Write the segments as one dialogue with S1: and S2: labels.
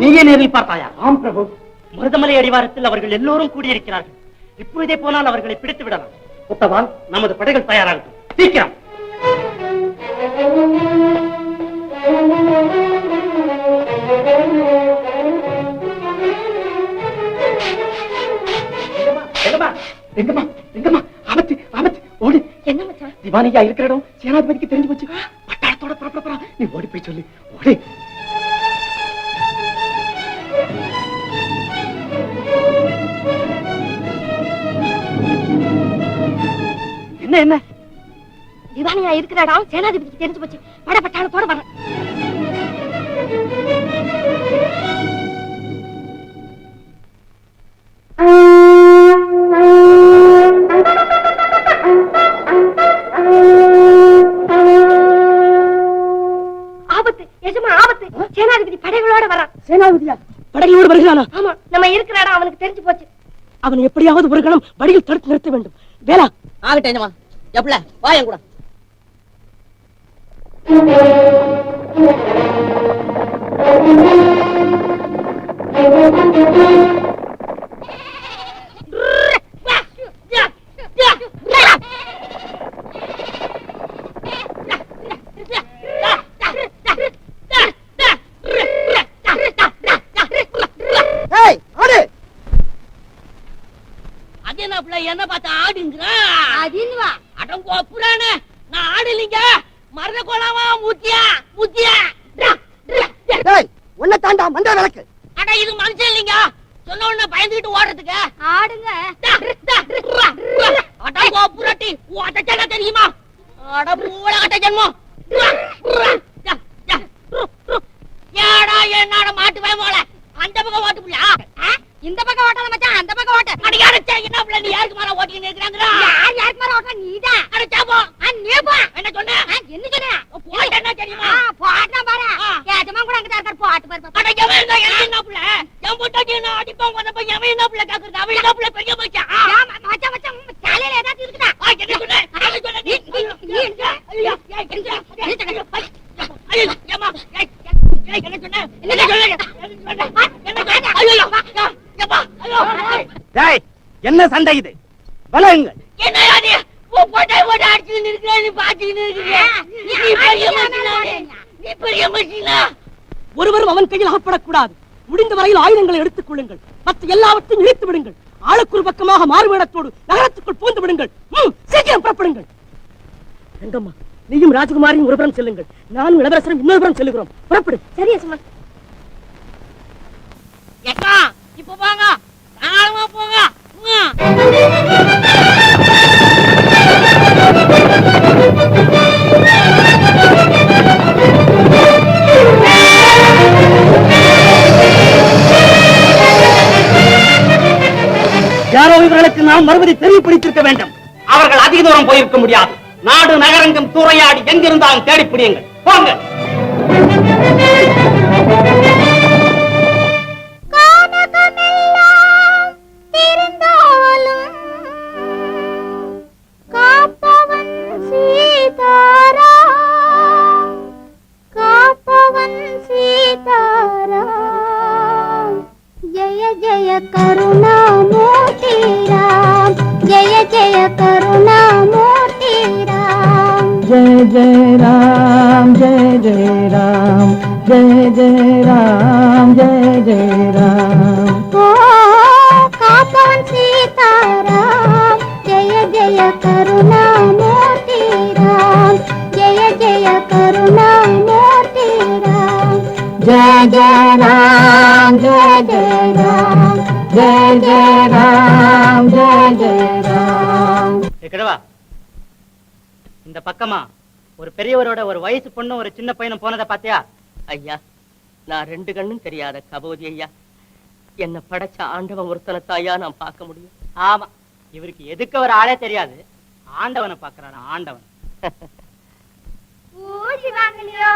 S1: நீயே நேரில் பார்த்தாயா?
S2: ஆம் பிரபு.
S1: மருதமலை அடிவாரத்தில் அவர்கள் எல்லோரும் கூடியிருக்கிறார்கள். இப்பொழுதே போனால் அவர்களை பிடித்து விடலாம். உத்தவால் நமது படைகள் தயாராகட்டும். சீக்கிரம்.
S3: என்ன மச்சான்?
S1: திவானியா இருக்கிற இடம் சேனாதிபதிக்கு தெரிஞ்சு போச்சு. பட்டாளத்தோட புறப்பட நீ ஓடி போய் சொல்லு. என்ன என்ன?
S3: திவானியா இருக்கிற இடம் சேனாதிபதிக்கு தெரிஞ்சு போச்சு. பட பட்டாளத்தோட வரேன் ஆபத்து எஜமா ஆபத்து. சேனாதிபதி படைகளோட வரான்
S2: சேனாதிபதியா? படகளோடு வருகிறானா?
S3: ஆமா நம்ம இருக்கிற இடம் அவனுக்கு தெரிஞ்சு போச்சு.
S2: அவன் எப்படியாவது ஒரு கணம் வழியில் தடுத்து நிறுத்த வேண்டும். வேலா.
S4: ஆகட்டும் என்னமா எப்பல வா என் கூட
S2: Thank you.
S4: அது என்ன பார்த்து ஆடுங்கிறா?
S3: அதின்னு வா
S4: அடங்கோ புறானே. நான் ஆடலிங்க. மரண கோலாமா முத்தியா முத்தியா.
S2: உன்னை தாண்டா மண்டை விளக்கு.
S4: அட இது மனுஷன் இல்லைங்க. சொன்ன உடனே பயந்துகிட்டு ஓடுறதுக்கு.
S3: ஆடுங்க.
S4: அடங்கோ புரட்டி. உடச்சல தெரியுமா? அட மூளை கட்ட ஜென்மம் ஏடா என்னோட மாட்டு பயமோல அந்த பக்கம் ஓட்டு புள்ளா
S3: இந்த பக்கம் ஓட்டாத மச்சான் அந்த பக்கம் ஓட்ட
S4: அடிக்கார என்ன பிள்ளை நீ யாருக்கு மேல ஓட்டின்னு இருக்கிறாங்கடா
S3: யார் யாருக்கு மேல ஓட்ட நீதான்
S4: அட சாப்போ
S3: நீ போ
S4: என்ன சொன்ன
S3: என்ன சொன்ன
S4: போட்டு என்ன தெரியுமா
S3: போட்டா பாரு
S4: ஆ.
S3: ஏஜமா கூட அங்க இருக்காரு போட்டு பாரு
S4: அட எவன் இருந்தா எனக்கு என்ன பிள்ளை என் பொட்டாட்டி என்ன அடிப்பான் வந்தப்ப எவன் என்ன பிள்ளை கேக்குறது அவன் என்ன பிள்ளை பெரிய மச்சான் ஆ,
S3: மச்சான் மச்சான் தலையில ஏதாவது இருக்குதா
S4: ஆ, என்ன சொன்ன என்ன சொன்ன நீ
S3: நீ எங்க?
S4: ஐயா, ஏய், என்ன சொன்ன? என்ன சொன்ன? ஐயோ, ஏம்மா, ஏய், ஏய், என்ன சொன்ன? என்ன சொன்ன? என்ன சொன்ன? என்ன சொன்ன? ஐயோ, ஏ, ஏம்மா, ஐயோ, ஏய்,
S1: டேய் என்ன சண்டை இது பலங்க
S4: என்னய்யா நீ? உன் பொட்டாட்டி போட்டு அடிச்சுக்கின்னு இருக்கிற, நீ பாத்துக்கின்னு இருக்கிற. நீ பெரிய மனுஷனா நீ? நீ பெரிய மனுஷனா?
S2: ஒருவரும் அவன் கையில் அகப்படக்கூடாது முடிந்த வரையில் ஆயுதங்களை எடுத்துக் கொள்ளுங்கள். மற்ற எல்லாவற்றையும் இழுத்து விடுங்கள். ஆளுக்கு ஒரு பக்கமாக மாறுவேடத்தோடு நகரத்துக்குள் பூந்து விடுங்கள். சீக்கிரம் புறப்படுங்கள். ரங்கம்மா நீயும் ராஜகுமாரியும் ஒரு புறம் செல்லுங்கள். நானும் இளவரசரும் இன்னொரு புறம் செல்லுகிறோம். புறப்படு.
S3: சரி சும்மா
S1: யாரோ இவர்களுக்கு நாம் மறுபடி தெரியப்படுத்திருக்க வேண்டும். அவர்கள் அதிக தூரம் போயிருக்க முடியாது. நாடு நகரங்கும் சூறையாடி எங்கிருந்தாலும் தேடி பிடியுங்கள் போங்க
S2: जय जय राम जय जय राम जय जय राम जय जय राम
S3: ஓ காப்பவன் சீதாராம் ஜெய ஜெய கருணாமூர்த்தி ராம் ஜெய ஜெய கருணாமூர்த்தி ராம்
S2: जय जय राम जय जय राम जय जय राम जय जय राम
S1: கிழவா இந்த பக்கமா ஒரு பெரியவரோட ஒரு வயசு பொண்ணும் ஒரு சின்ன பையனும் போனதை பாத்தியா
S4: ஐயா நான் ரெண்டு கண்ணும் தெரியாத கபோதி ஐயா. என்ன படைச்ச ஆண்டவன் ஒருத்தனத்தாயா நான் பார்க்க முடியும்.
S1: ஆமா. இவருக்கு எதுக்கு ஒரு ஆளே தெரியாது. ஆண்டவனை பாக்குறான் ஆண்டவன்.
S3: ஊசி வாங்கலையோ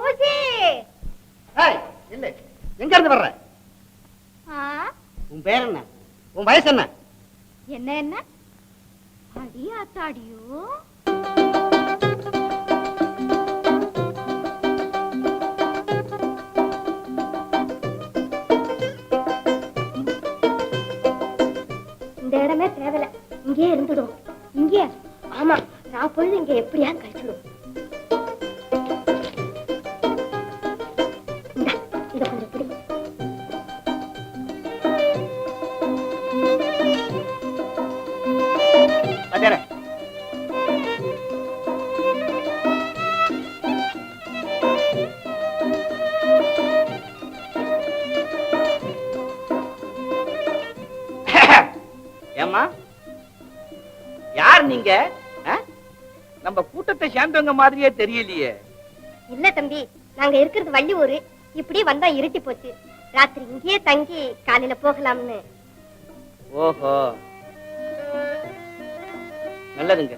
S3: ஊசி?
S1: இல்ல. எங்க இருந்து வர்ற?
S3: ஆ,
S1: உன் பேர் என்ன? உன் வயசு என்ன?
S3: என்ன என்ன? அடி இங்கேயே இருந்துடும் இங்கே ஆமா நான் பொழுது இங்க எப்படியா
S5: நீங்க? நம்ம கூட்டத்தை சேர்ந்தவங்க மாதிரியே தெரியலையே.
S3: இல்ல தம்பி நாங்க இருக்கிறது வள்ளி ஊரு இப்படி வந்தா இருட்டி போச்சு. ராத்திரி இங்கேயே தங்கி காலையில போகலாம்னு.
S5: ஓஹோ. நல்லதுங்க.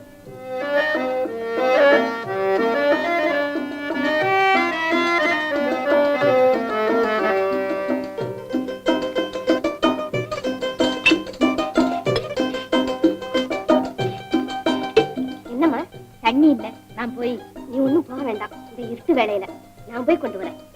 S3: வேலையில. நான் போய் கொண்டு வரேன்.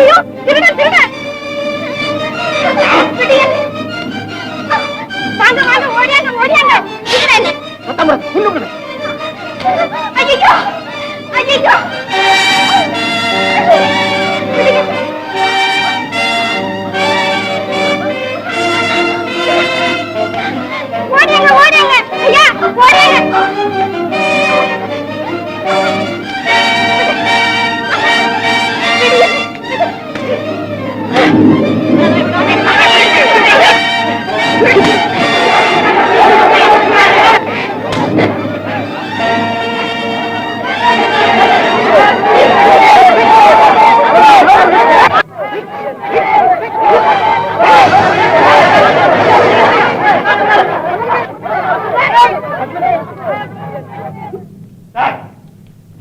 S3: ஐயோ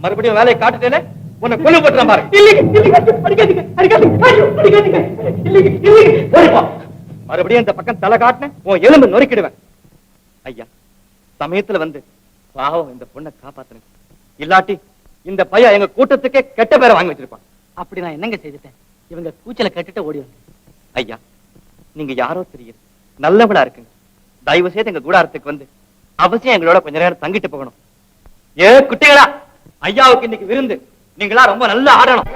S5: மறுபடியும் வேலையை காட்டுட்டேனே உன்னை கொண்டு போட்டுறேன் பாரு ஓடிப்போ. மறுபடியும் இந்த பக்கம் தலை காட்டினேன் உன் எலும்பு நொறுக்கிடுவேன். ஐயா சமயத்துல வந்து பாவம் இந்த பொண்ணை காப்பாத்துறேன் இல்லாட்டி இந்த பையன் எங்க கூட்டத்துக்கே கெட்ட பேரை வாங்கி வச்சிருப்பான்.
S6: அப்படி நான் என்னங்க செய்துட்டேன்? இவங்க கூச்சல கட்டிட்டு ஓடி
S5: ஐயா நீங்க யாரோ தெரியுது நல்லவளா இருக்குங்க. தயவு செய்து எங்க கூடாரத்துக்கு வந்து அவசியம் எங்களோட கொஞ்ச நேரம் தங்கிட்டு போகணும். ஏ குட்டிகளா! ஐயாவுக்கு இன்னைக்கு விருந்து. நீங்களா ரொம்ப நல்லா ஆடணும்.